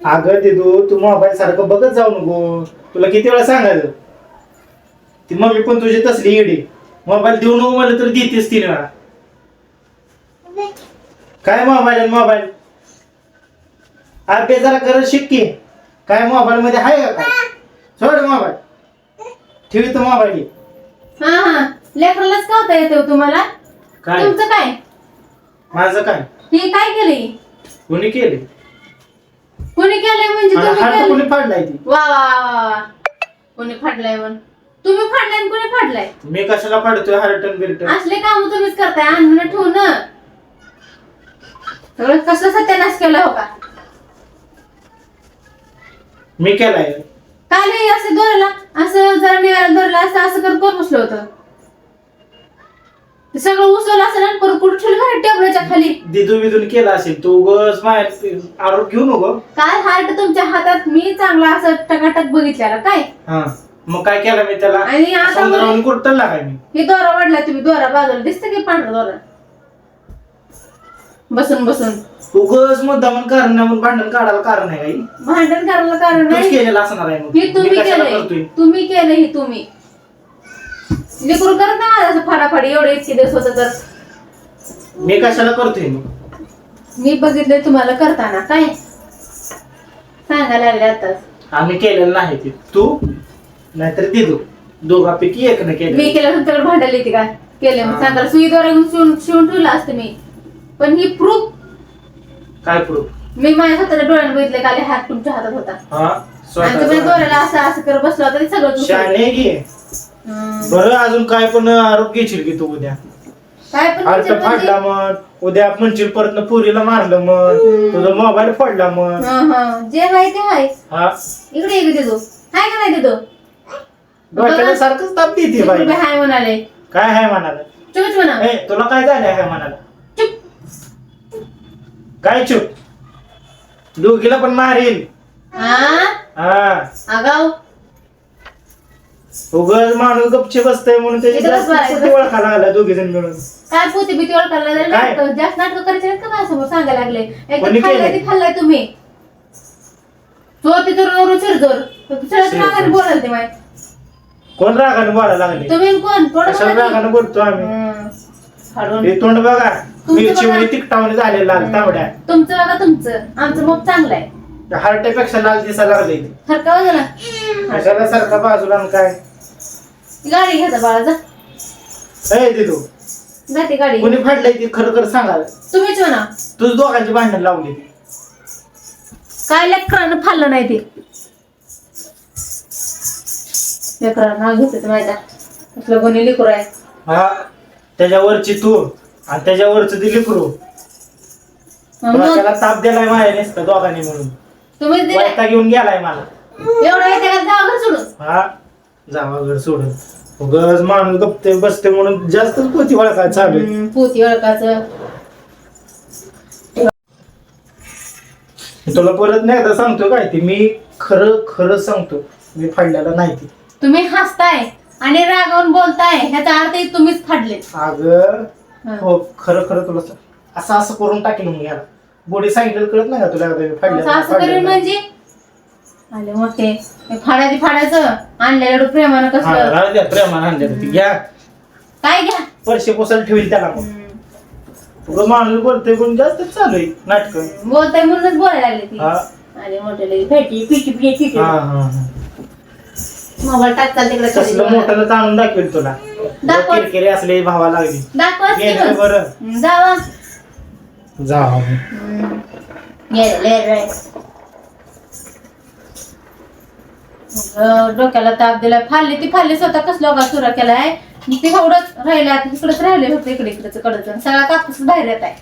अगं दिदू तू मोबाईल सारखं बघत जाऊ नको. तुला किती वेळा सांगायचं? ती मम्मी पण तुझी तसली येडी. मोबाईल देऊ नको मला तर देतेस तीन. वेळा काय मोबाईल आणि मोबाईल अभ्यास जरा करत शिक्की काय मोबाईल मध्ये आहे का काय? सोड मोबाईल ठेवी तर मोबाईल हा. हा लेकरालाच कळता येते तुम्हाला? काय? तुमचं काय? माझं काय? हे काय केलंय? कोणी केले कोणी केलंय म्हणजे आणि तुम्ही हात केलंय? कोणी फाडलाय ती? वा वा वा वा वा. कोणी फाडलाय म्हण? तुम्ही फाडलाय आणि कोणी फाडलाय? मी कशाला फाडतोय हार्टन बिरटन असले काम तुम्हीच करताय अन्न ठेवून. सगळं कसलं सत्यानाश केला हो का? मी केलाय. काल हे असं दोरला असं जरा निघायला दोरला असं असं करत कोण बसलं होतं? सगळं उसवलं असं ना परत कुठं ठेवलं खरं टेबलाच्या खाली? दिदू बिदून केला असेल तू उगच माझ्या आरोप घेऊ नको काय हार्ट तुमच्या हातात? मी चांगला असं टकाटक बघितलेला. काय? हा. मग काय केलं मी त्याला? आणि आता कुरटला काय मी? हे दोरा वाढला तुम्ही. दोरा बाजूला दिसतं की पांढरा दोरा? बसून बसून. उगच मुद्दा म्हणून कारण म्हणून भांडण काढायला कारण आहे काही भांडण करायला कारण तूच नाही. केलेलं असणार आहे मग. हे तुम्ही केलंय. करतोय? तुम्ही केलंय हे तुम्ही. लेकरू करत नाही माझं एवढे इतके दिवस होतं तर. मी कशाला करतोय मग? मी बघितलंय तुम्हाला करताना. काय? सांगायला लागले आताच आम्ही केलेलं नाही ते. तू? नाहीतर दिदू. दोघापैकी एक न मी केलं केलं तुमच्याकडे भांडायला येते का? केले मग हा. सांगायला सुई द्वारे घेऊन शिवून शिवून ठेवलं असतं मी. पण ही प्रूफ काय प्रूफ मी माझ्या स्वतःच्या डोळ्याने बघितले काल हात तुमच्या हातात होता. हा आणि तुम्ही दोऱ्याला असं असं करत बसला होता ते सगळं दुसरं. शाने घे. बरं अजून काय पण आरोप घेशील की तू उद्या? काय पण हार्ट म्हणजे फाडला मग. उद्या म्हणशील परत पुरीला मारलं मग. तुझा मोबाईल फोडला मग. हं, हं. जे आहे ते आहे हा. इकडे इकडे देतो हाय का नाही देतो डोक्याला सारखंच ताप देते बाई. रुपये हाय म्हणाले. काय आहे म्हणाला? चुकच म्हणा. ए तुला काय झालंय काय म्हणाला? चुप. काय चुप? दोघीला पण मारील हा हा. आगाव. उगच माणूस गपचे बसतय म्हणून त्याची इथं जास्त बसवायचं. किती ओळखा लागला दोघी जण मिळून. काय पोती भीती ओळखायला लागले? काय? नाटकं जास्त नाटकं करायचे का माझ्यासमोर सांगायला लागले? कोणी एकदम खाल्लाय केलंय? ते खाल्लाय तुम्ही. तो ते तर रोज चिरजोर सगळ्यात बोलाल ते माय कोण रागाने बोलायला लागले? तुम्ही कोण? कोण कशाला रागाने बोलतो आम्ही? हे तोंड बघा. तुमचं मिरची बघा. तिकटावणे झाले लाल तांबड्या. तुमचं बघा तुमचं. आमचं मग चांगलं आहे. हार्टेपेक्षा लाल दिसायला लागले सारखा हो जरा. कशाला सारखा बाजूला आणि काय? गाडी घ्यायचा बाळा जा ए दिदू जाते गाडी. कोणी फाडलंय ती खरं खरं सांगा. तुम्हीच म्हणा. तुझ दोघांची भांडण लावली. काय लेकरानं फाडलं नाही ते? लेकरानं नाव घेते माझ्या कोणी लेकरू आहे. हा त्याच्यावरची तू आणि त्याच्यावरच ती लिकरू. मग त्याला ताप दिलाय माझ्या नुसतं दोघांनी म्हणून. तुम्हीच दिले घेऊन गेलाय मला. एवढं येते का? घर सोडून. हा. जावा घर सोडून. उगच माणूस गपते बसते म्हणून जास्तच पोती वळखाय चालू आहे. हम्म, पोती ओळखाचं तुला परत नाही एकदा सांगतो काय ते? मी खरं खरं सांगतो. मी फाडलेला नाही ते. तुम्ही हसताय आणि रागावून बोलताय ह्याचा अर्थ तुम्हीच फाडले. अगं हो. खरं खरं तुला सांग. असं असं करून टाकेल मग याला. बोडी सांगितलं कळत नाही का तुला एकदा मी असं करेल. म्हणजे? आले मोठे. हे फाडायचं फाडायचं. आणलेलं प्रेमानं हा, कसलं राहू द्या प्रेमानं आणलेलं ती घ्या. काय घ्या? परशे पोसायला ठेवील त्याला मग. हम्म. उगं माणूस बोलतोय पण जास्त चालू आहे नाटक. बोलताय म्हणूनच बोलायला लागले ती. हा. आले मोठे लगे भेटी पिटी पिटी पिटी. मोबाईल टाकताल तिकडे कसलं बघा. मोठं आणून दाखवेल तुला. दाखव. किरकिरे असले भावा लागली. दाखवा की गेलं मग. बरं? हम्म, जावा जा. गेलं, गेलं, गेलं. अं, डोक्याला ताप दिलाय फाल्ली ती फाल्ली स्वतः कसलं का सुरा केलाय. ते एवढंच राहिले आता इकडेच राहिले फक्त इकडे इकडेच कडच सगळा कापूस बाहेर येत आहे.